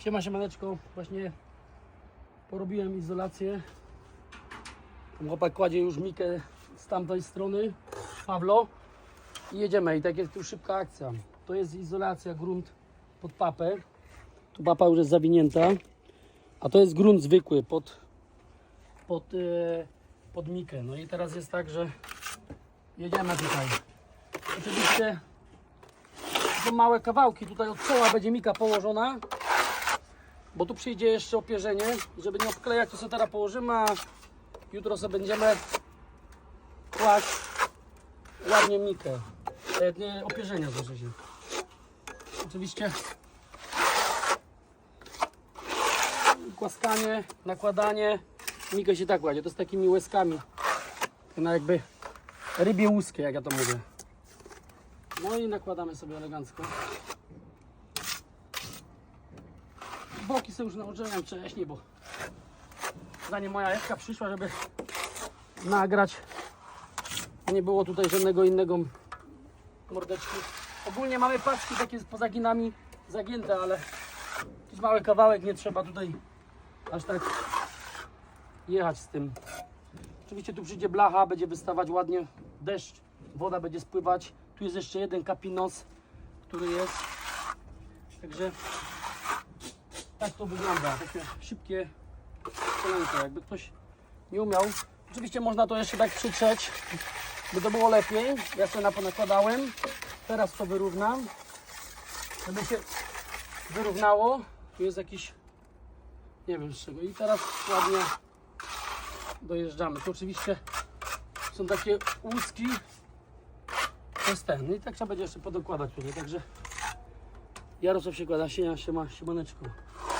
Siema, siemaneczko. Właśnie porobiłem izolację. Tam chłopak kładzie już mikę z tamtej strony, Pawlo. I jedziemy. I tak jest tu szybka akcja. To jest izolacja, grunt pod papę. Tu papa już jest zawinięta. A to jest grunt zwykły pod, pod, e, pod mikę. No i teraz jest tak, że jedziemy tutaj. Oczywiście są małe kawałki. Tutaj od czoła będzie mika położona. Bo tu przyjdzie jeszcze opierzenie. Żeby nie obklejać, to sobie teraz położymy, a jutro sobie będziemy kłaść ładnie mikę. E, Nie, opierzenia złoży się. Oczywiście głaskanie, nakładanie. Mikę się tak kładzie. To z takimi łezkami. No jakby rybie łuskie, jak ja to mówię. No i nakładamy sobie elegancko. Boki sobie już nałożyłem wcześniej, bo zanim moja Ewka przyszła, żeby nagrać, nie było tutaj żadnego innego mordeczki. Ogólnie mamy paczki takie z pozaginami zagięte, ale to jest mały kawałek, nie trzeba tutaj aż tak jechać z tym. Oczywiście tu przyjdzie blacha, będzie wystawać ładnie deszcz, woda będzie spływać. Tu jest jeszcze jeden kapinos, który jest. Także tak to wygląda. Takie szybkie kolenko. Jakby ktoś nie umiał. Oczywiście można to jeszcze tak przytrzeć, by to było lepiej. Ja sobie na to nakładałem. Teraz to wyrównam. Żeby się wyrównało. Tu jest jakiś nie wiem z czego. I teraz ładnie dojeżdżamy. Tu oczywiście są takie łuski. To jest ten. I tak trzeba będzie jeszcze podokładać tutaj. Także Jarosław się kłada. Siema, siema, siemaneczko.